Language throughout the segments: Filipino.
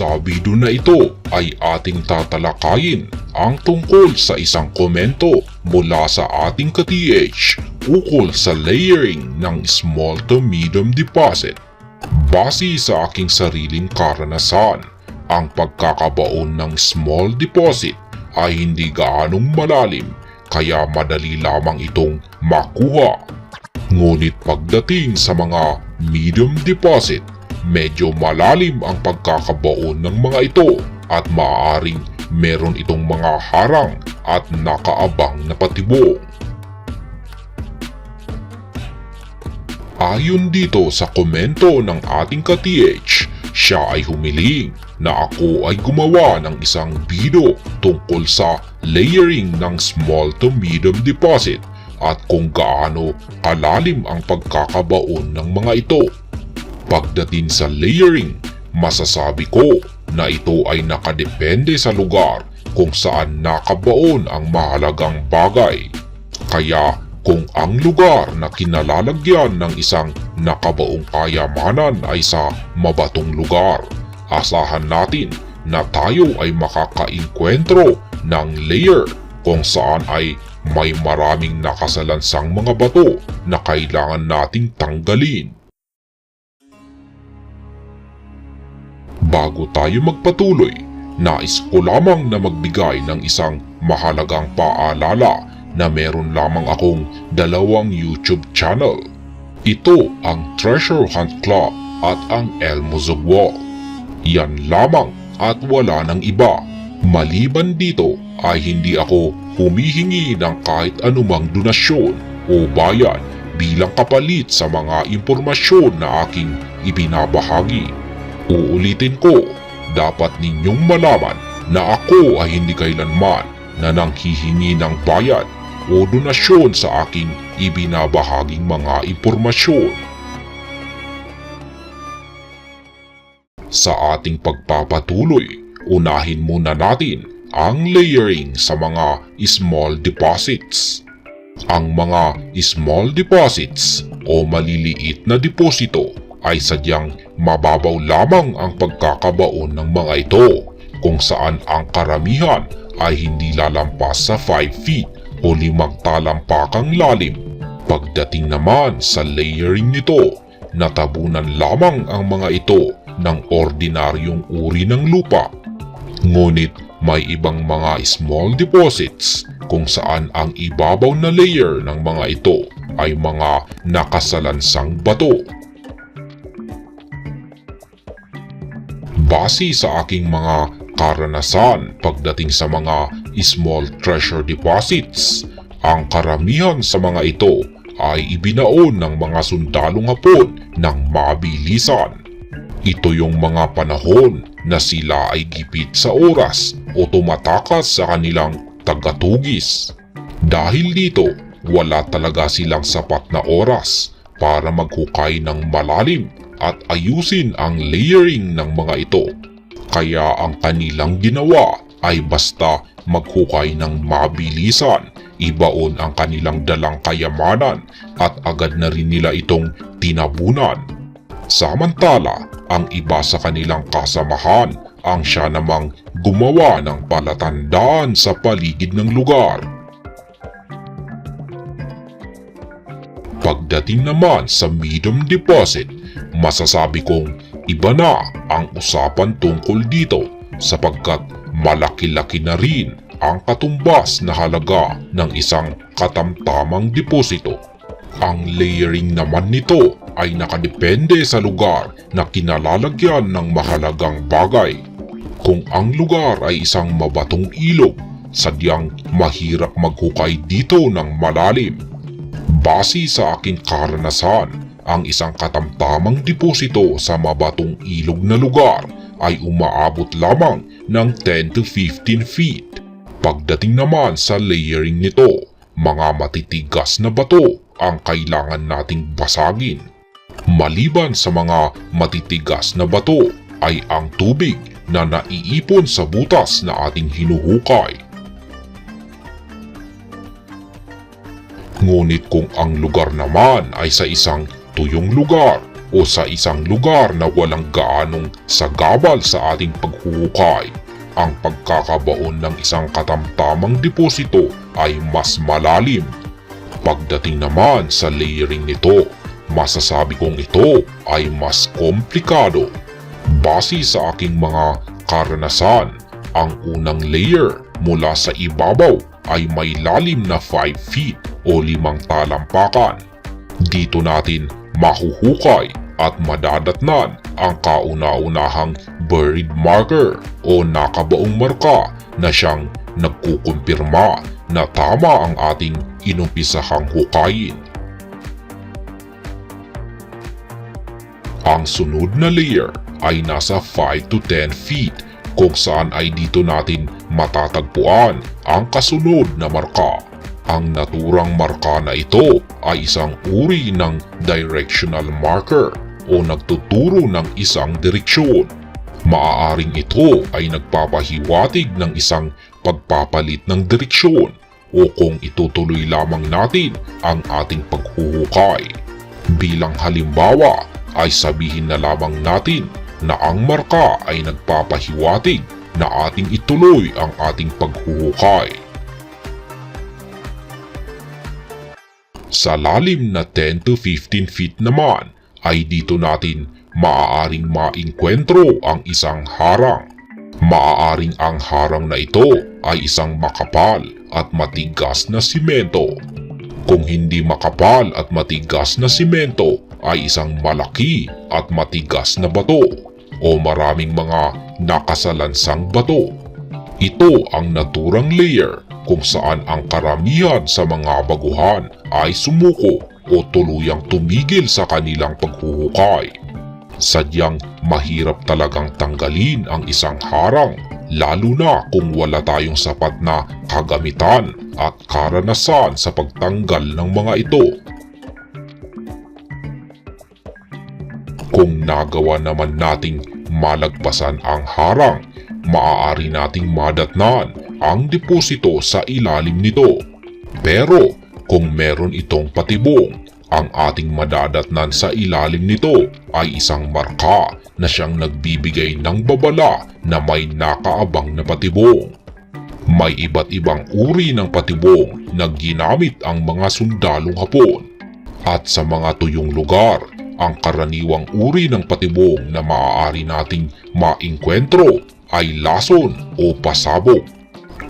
Sa video na ito ay ating tatalakayin ang tungkol sa isang komento mula sa ating ka-TH ukol sa layering ng small to medium deposit. Base sa aking sariling karanasan, ang pagkakabaon ng small deposit ay hindi gaanong malalim kaya madali lamang itong makuha. Ngunit pagdating sa mga medium deposit, medyo malalim ang pagkakabaon ng mga ito at maaaring meron itong mga harang at nakaabang na patibong. Ayon dito sa komento ng ating ka-TH, siya ay humiling na ako ay gumawa ng isang video tungkol sa layering ng small to medium deposit at kung gaano kalalim ang pagkakabaon ng mga ito. Pagdating sa layering, masasabi ko na ito ay nakadepende sa lugar kung saan nakabaon ang mahalagang bagay. Kaya kung ang lugar na kinalalagyan ng isang nakabaong kayamanan ay sa mabatong lugar, asahan natin na tayo ay makakainkwentro ng layer kung saan ay may maraming nakasalansang mga bato na kailangan nating tanggalin. Bago tayo magpatuloy, nais ko lamang na magbigay ng isang mahalagang paalala na meron lamang akong dalawang YouTube channel. Ito ang Treasure Hunt Club at ang Elmo Zugwal. Yan lamang at wala ng iba. Maliban dito ay hindi ako humihingi ng kahit anumang donasyon o bayad bilang kapalit sa mga impormasyon na aking ibinabahagi. Uulitin ko, dapat ninyong malaman na ako ay hindi kailanman na nanghihingi ng bayad o donasyon sa aking ibinabahaging mga impormasyon. Sa ating pagpapatuloy, unahin muna natin ang layering sa mga small deposits. Ang mga small deposits o maliliit na deposito ay sadyang mababaw lamang ang pagkakabaon ng mga ito kung saan ang karamihan ay hindi lalampas sa 5 feet o limang talampakang lalim. Pagdating naman sa layering nito, natabunan lamang ang mga ito ng ordinaryong uri ng lupa. Ngunit may ibang mga small deposits kung saan ang ibabaw na layer ng mga ito ay mga nakasalansang bato. Base sa aking mga karanasan pagdating sa mga small treasure deposits, ang karamihan sa mga ito ay ibinaon ng mga sundalong hapon ng mabilisan. Ito yung mga panahon na sila ay gipit sa oras o tumatakas sa kanilang tagatugis. Dahil dito, wala talaga silang sapat na oras para maghukay ng malalim at ayusin ang layering ng mga ito. Kaya ang kanilang ginawa ay basta maghukay ng mabilisan, ibaon ang kanilang dalang kayamanan at agad na rin nila itong tinabunan. Samantala, ang iba sa kanilang kasamahan ang siya namang gumawa ng palatandaan sa paligid ng lugar. Pagdating naman sa medium deposit, masasabi kong iba na ang usapan tungkol dito sapagkat malaki-laki na rin ang katumbas na halaga ng isang katamtamang deposito. Ang layering naman nito ay nakadepende sa lugar na kinalalagyan ng mahalagang bagay. Kung ang lugar ay isang mabatong ilog, sadyang mahirap maghukay dito ng malalim. Base sa aking karanasan, ang isang katamtamang deposito sa mabatong ilog na lugar ay umaabot lamang ng 10 to 15 feet. Pagdating naman sa layering nito, mga matitigas na bato ang kailangan nating basagin. Maliban sa mga matitigas na bato ay ang tubig na naiipon sa butas na ating hinuhukay. Ngunit kung ang lugar naman ay sa isang tuyong lugar, o sa isang lugar na walang gaanong sagabal sa ating paghuhukay. Ang pagkakabaon ng isang katamtamang deposito ay mas malalim. Pagdating naman sa layering nito, masasabi kong ito ay mas komplikado. Base sa aking mga karanasan, ang unang layer mula sa ibabaw ay may lalim na 5 feet o limang talampakan. Dito natin mahuhukay at madadatnan ang kauna-unahang buried marker o nakabaong marka na siyang nagkukumpirma na tama ang ating inumpisahang hukayin. Ang sunod na layer ay nasa 5 to 10 feet kung saan ay dito natin matatagpuan ang kasunod na marka. Ang naturang marka na ito ay isang uri ng directional marker o nagtuturo ng isang direksyon. Maaaring ito ay nagpapahiwatig ng isang pagpapalit ng direksyon o kung itutuloy lamang natin ang ating paghuhukay. Bilang halimbawa ay sabihin na lamang natin na ang marka ay nagpapahiwatig na ating ituloy ang ating paghuhukay. Sa lalim na 10 to 15 feet naman ay dito natin maaaring maingkwentro ang isang harang. Maaaring ang harang na ito ay isang makapal at matigas na simento. Kung hindi makapal at matigas na simento ay isang malaki at matigas na bato o maraming mga nakasalansang bato. Ito ang naturang layer kung saan ang karamihan sa mga baguhan ay sumuko o tuluyang tumigil sa kanilang paghuhukay. Sadyang mahirap talagang tanggalin ang isang harang lalo na kung wala tayong sapat na kagamitan at karanasan sa pagtanggal ng mga ito. Kung nagawa naman nating malagpasan ang harang, maaari nating madatnan ang deposito sa ilalim nito. Pero kung meron itong patibong, ang ating madadatnan sa ilalim nito ay isang marka na siyang nagbibigay ng babala na may nakaabang na patibong. May iba't ibang uri ng patibong na ginamit ang mga sundalong hapon. At sa mga tuyong lugar, ang karaniwang uri ng patibong na maaari nating maingkwentro ay lason o pasabog.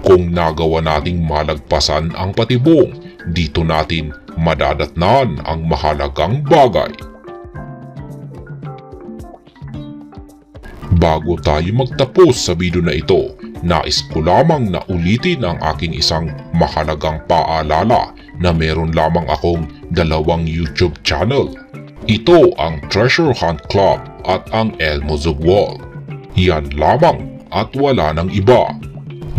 Kung nagawa nating malagpasan ang patibong, dito natin madadatnan ang mahalagang bagay. Bago tayo magtapos sa video na ito, nais ko lamang na ulitin ang aking isang mahalagang paalala na meron lamang akong dalawang YouTube channel. Ito ang Treasure Hunt Club at ang Elmo Zugwal. Yan lamang at wala ng iba.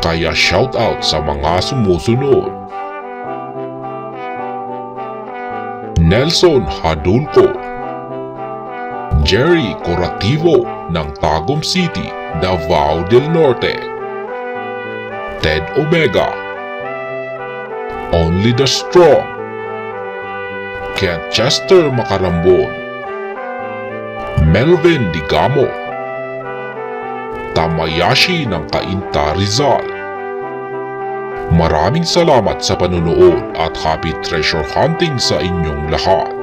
Kaya shoutout sa mga sumusunod. Nelson Hadulco Jerry Corativo ng Tagum City, Davao del Norte. Ted Omega. Only the Strong. Kent Chester Macarambon Melvin Digamo Tamayashi ng Kainta Rizal Maraming salamat sa panunood at happy treasure hunting sa inyong lahat.